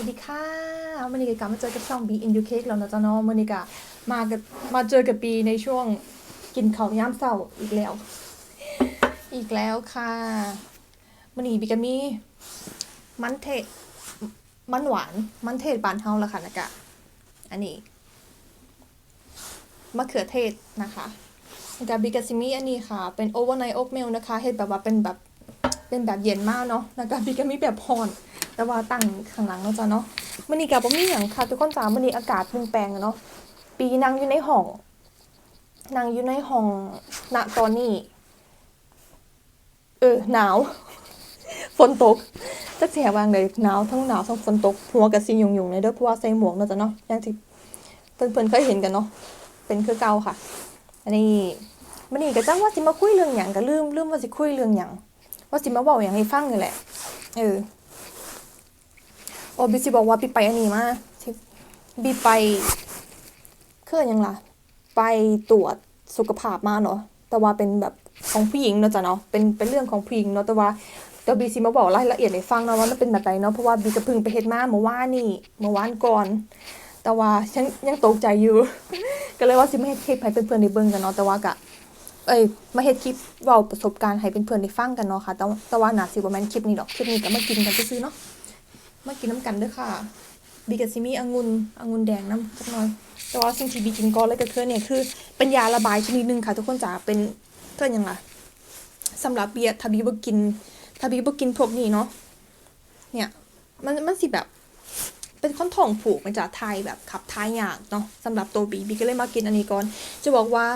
วัสดีค่ะวันนี้ก็กลับมาเจอกับช่อง B in UK แล้วนะจ๊ะเนาะวันนี้ก็มากับมาเจอกับปีในช่วงกินข้าวยามเช้าอีกแล้ว อีกแล้วค่ะวันนี้บีกมีมันเทศมันหวานมันเทศบานเฮาละค่ะนะกะอันนี้มะเขือเทศนะคะกับบีกาซิมีอันนี้ค่ะ เป็นโอเวอร์ไนท์โอ๊กเมลนะคะเฮ็ดแบบว่าเป็นแบบ เป็นแบบเย็นมากเนาะแล้วก็บีก็มีแบบพอนแต่ว่าตั้งข้างหลังแล้วจ้ะเนาะมื้อนี้ก็บ่มีหยังค่ะทุกคนจ๋ามื้อนี้อากาศเปลี่ยนแปลงเนาะปีนั่งอยู่ในห้องนั่งอยู่ในห้องณตอนนี้ เออหนาวฝนตกจักสิให้วางได้หนาวทั้งหนาวทั้งฝนตกหัวก็สิยุ่งๆเลยเด้อเพราะว่าใส่หมวกเนาะจ้ะเนาะอย่างที่เพิ่อนๆเคยเห็นกันเนาะเป็นคือเก่าค่ะ อันนี้มื้อนี้ก็จังว่าสิมาคุยเรื่องหยังก็ลืมลืมว่าสิคุยเรื่องหยัง ว่าสิมาเว้าหยังให้ฟังนี่แหละ เออ โอ้บิสิบอกว่าบีไปอันนี้มาบีไปเครื่องยังล่ะ ไปตรวจสุขภาพมาเนาะ แต่ว่าเป็นแบบของผู้หญิงเนาะจ้ะเนาะ เป็นเป็นเรื่องของผู้หญิงเนาะ แต่ว่าเดี๋ยวบีสิมาบอกรายละเอียดให้ฟังเนาะว่ามันเป็นแบบไหนเนาะ เพราะว่าบีก็เพิ่งไปเฮ็ดมาเมื่อวานนี่เมื่อวานก่อน แต่ว่าฉันยังตกใจอยู่ ก็เลยว่าสิมาเฮ็ดคลิปให้เพื่อนๆได้เบิ่งกันเนาะ แต่ว่ากะ เอ้ยมาเฮ็ดคลิปเว้าประสบการณ์ให้เเพื่อนๆได้ฟังกันเนาะค่ะ แต่ว่าแต่ว่าน่าสิบ่แม่นคลิปนี้ดอก คลิปนี้ก็มากินกันซื่อๆเนาะ มากินน้ำกันเด้วยค่ะ บีกับซิมีองุ่นองุ่นแดงน้ำสักหน่อย แต่ว่าสิ่งที่บีกินก่อนเลยก็คือเนี่ยคือเป็นยาระบายชนิดหนึ่งค่ะ ทุกคนจ๋า เป็นเพื่อนยังไงสำหรับเบียร์ถ้าบีบ่กินถ้าบีบ่กินพวกนี้เนาะ เนี่ย มันมันสิแบบเป็นค้อนท้องผูกมันจะทยแบบขับท้ายยากเนาะสำหรับตัวบีบีก็เลยมากินอันนี้ก่อน จะบอกว่า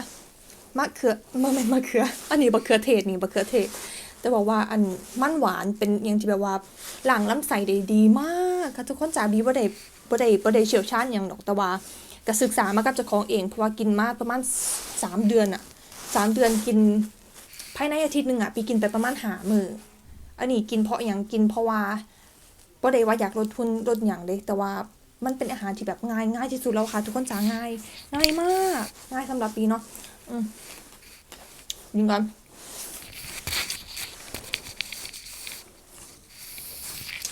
มะเขือมะไม่นมะเขือ อันนี้บะเขือเทศนี่บะเขือเทศ แต่บอกว่าอันมันหวานเป็นอย่างที่แบบว่าหลังลำไส้ได้ดีมากค่ะทุกคนจ๋าบีบ่ได้บ่ได้บ่ได้เชี่ยวชาญอย่างดอกแต่ว่าก็ศึกษามากับเจ้าของเองเพราะว่ากินมาประมาณสามเดือนอะสามเดือนกินภายในอาทิตย์หนึ่งอะปีกินไปประมาณหามืออันนี้กินเพราะอย่างกินเพราะว่าบ่ได้ว่าอยากลดทุนลดอย่างเลยแต่ว่ามันเป็นอาหารที่แบบง่ายง่ายที่สุดแล้วค่ะ ทุกคนจ๋าง่าย ง่ายมาก ง่ายสำหรับปีเนาะ ยิงก่อน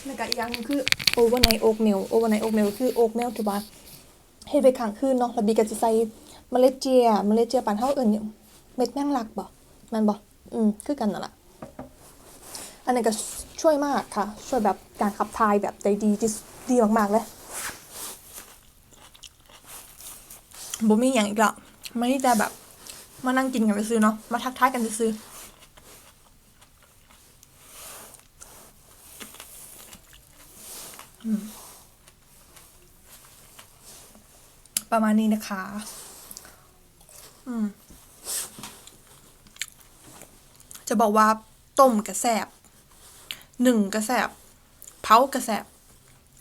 แล้วก็อีกอย่างหนึงคือโอเวอร์ไนโอ๊กเมลโอเวอร์ไนโอ๊กเมลคือโอ๊กเมลที่ว่าเฮ็ดไปข้างคืนเนาะแล้วบีก็จะใส่เมล็ดเจียเมล็ดเจียปานเฮาเอิ้นหยังเม็ดแมงลักบ่แม่นบ่อืมคือกันนั่นล่ะอันนี้ก็ช่วยมากค่ะ ช่วยแบบการขับถ่ายแบบได้ดีที่สุดดีมากๆเลยบ่มีหยังอีกและไม่ได้แต่แบบ มานั่งกินกันไปซื้อเนาะมาทักทายกันไปซื้อประมาณนี้นะคะ อืม จะบอกว่าต้มกระแสบหนึ่งกระแสบเผากระแสบ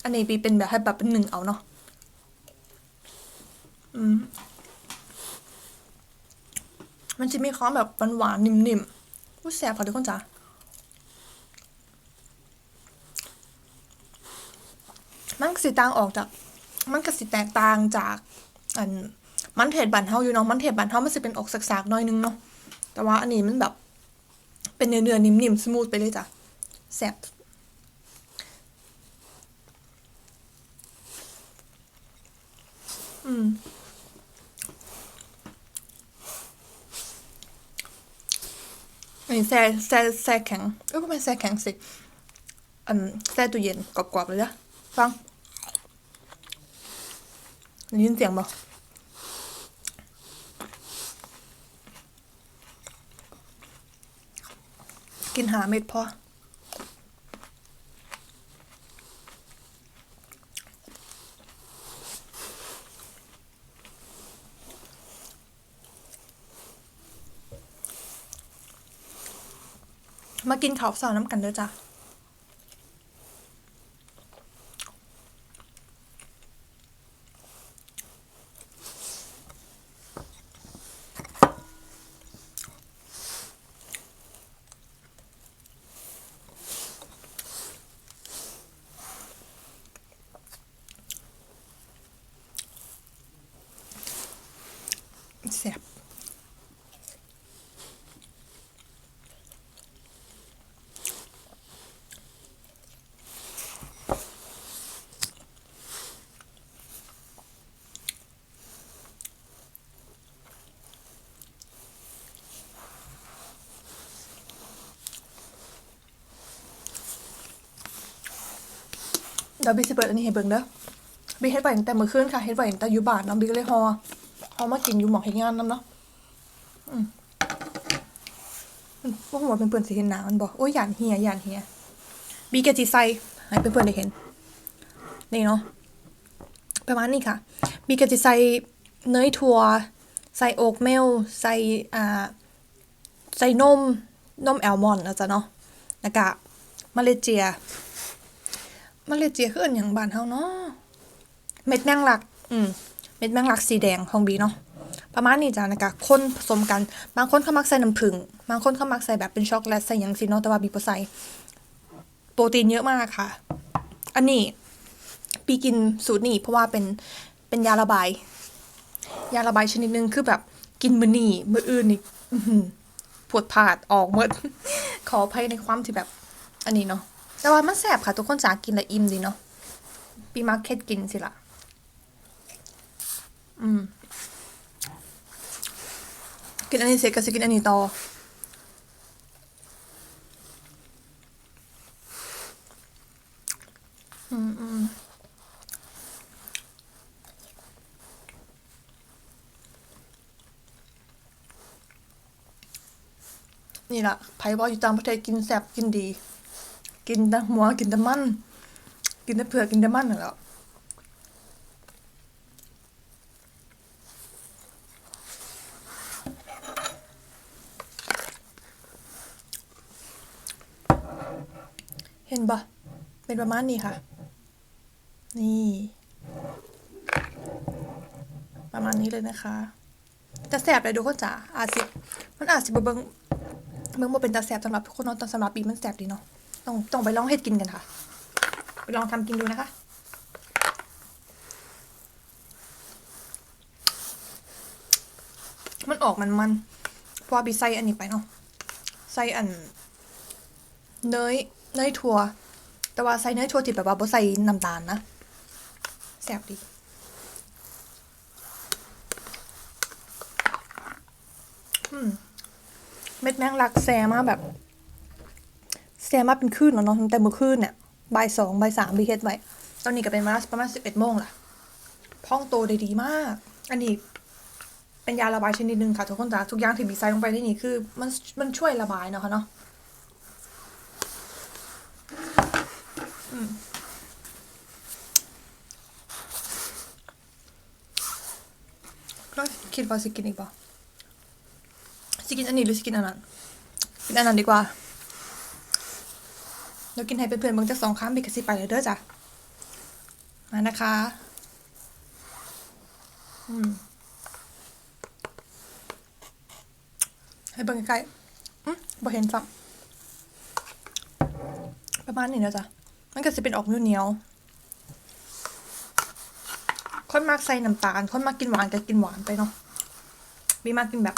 อันนี้ปีเป็นแบบให้แบบเป็นหนึ่งเอาเนาะ อืม มันจะมีความแบบหวานๆนิ่มๆอุ้ยแสบค่ะทุกคนจ้ะมันก็สิต่างออกจาก มันก็สิแตกต่างจาก อันมันเทศบันเฮาอยู่เนาะมันเทศบันเฮามันสิเป็นออกสากๆหน่อยนึงเนาะแต่ว่าอันนี้มันแบบ เป็นเนื้อๆนิ่มๆสมูทไปเลยจ้ะแซ่บอืม นนี้แซ่แซ่แซ่แข็งเอ้ยไม่แซ่แข็งสิ อันแซ่ตู้เย็นกรอบๆเลยนะฟังได้ยินเสียงบ่กินหาเม็ดพอ มากินข้าวสาวน้ำกันเด้อจ้ะแซ่บ ดี๋ยวบิสิเปิดอันนี้ให้เบิ่งเด้อบิเฮ็ดไว้ตั้งแต่เมื่อคืนค่ะเฮ็ดไว้ตั้งแต่อยู่บ้านเนาะบิก็เลยห่อห่อมากินอยู่หมองเฮ็ดงานนํเนาะอืมอืมบ่ฮู้ว่าเพิ่นสิเห็นหน้ามันบ่โอ้ยหย่านเหียหย่านเหียบิก็สิใส่ให้เพิ่อนๆได้เห็นนี่เนาะประมาณนี้ค่ะบิก็สิใส่เนยถั่วใส่โอ๊กเมลใส่อ่าใส่นมนมแอลมอนด์นะจ๊ะเนาะแล้วก็มะเลเจีย มะเลเจียคืออันอย่างบ้านเฮาเนาะเม็ดแมงลัก อืม เม็ดแมงลักสีแดงของบีเนาะ ประมาณนี้จ้ะนะคะคนผสมกัน บางคนเขามักใส่น้ำผึ้ง บางคนเขามักใส่แบบเป็นช็อกโกแลตใส่หยังสิเนาะ แต่ว่าบีบ่ใส่ โปรตีนเยอะมากค่ะ อันนี้บีกินสูตรนี้เพราะว่าเป็น เป็นยาระบาย ยาระบายชนิดหนึงคือแบบกินมื้อนี้มื้ออื่นนี่ปวดผาดออกหมด ขออภัยในความที่แบบ อันนี้เนาะ แต่ว่ามันแสบค่ะ ทุกคนจ๋ากินและอิ่มดีเนาะปีมาร์เก็ตกินสิละอืม กินอันนี้เสร็จก็จะกินอันนี้ต่ออืมอืมนี่ล่ะไผว่าอยู่ต่างประเทศกินแซ่บกินดี กินแต่หัวกินแต่มัน กินแต่เผือกกินแต่มันแหละเห็นปะเป็นประมาณนี้ค่ะ นี่ ประมาณนี้เลยนะคะจะแสบเลยดูคนจ๋าอาจสิมันอาจสิบเบิ่งเบิ่งบ่เป็นตาแสบสำหรับทุกคนเนาะแต่สำหรับปีมันแสบดีเนาะ ต้องต้องไปลองเฮ็ดกินกันค่ะ ไปลองทำกินดูนะคะมันออกมันมันๆพราะว่าบีใส่อันนี้ไปเนาะใส่อันเนยเนยถั่ว แต่ว่าใส่เนยถั่วที่แบบว่าบ่ใส่น้ำตาลนะแซ่บดีอืมเม็ดแมงลักแซมาแบบ แซมาเป็นคืนแล้วเนาะตั้งแต่เมื่อคืนเนี่ยบ่ายสองบ่ายสามบีเฮ็ดไว้ ตอนนี้ก็เป็นเวลาประมาณสิบเอ็ดโมงละพ่องโตได้ดีมาก อันนี้เป็นยาระบายชนิดหนึ่งค่ะทุกคนจ้าทุกอย่างที่บีใส่ลงไปในนี้คือ มันมันช่วยระบายเนาะค่ะเนาะคิดว่าสิกินอีกป่ะสิกินอันนี้หรือสิกินอันนั้นกินอันนั้นดีกว่า เรากินให้เพื่อนๆเบิ่งจะสองครั้งบีกสิไปเลยเด้อจ้ะมานะคะ อืมให้เบิ่งใกล้ๆอืมบ่เห็นซ้ำประมาณนี้นะจ๊ะมันก็จะเป็นออกเหนียวๆคนมากใส่น้ำตาลคนมากกินหวานก็กินหวานไปเนาะมีมากกินแบบ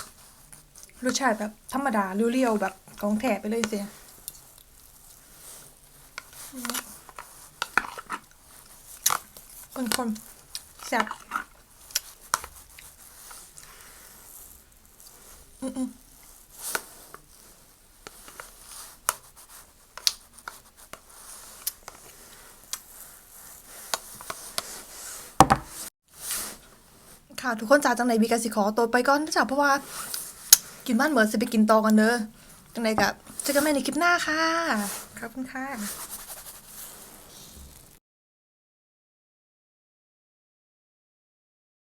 รสชาติแบบธรรมดาเรียวๆแบบของแถไปเลยเสีย คนคนๆแซ่บอืมค่ะทุกคนจ้าจังไหนบีกสิขอตัวไปก่อนนะจ้ะเพราะว่ากินบ้านเหมือนจะไปกินต่อกันเด้อจังไหนกับเจอกันใหม่ในคลิปหน้าค่ะขอบคุณค่ะ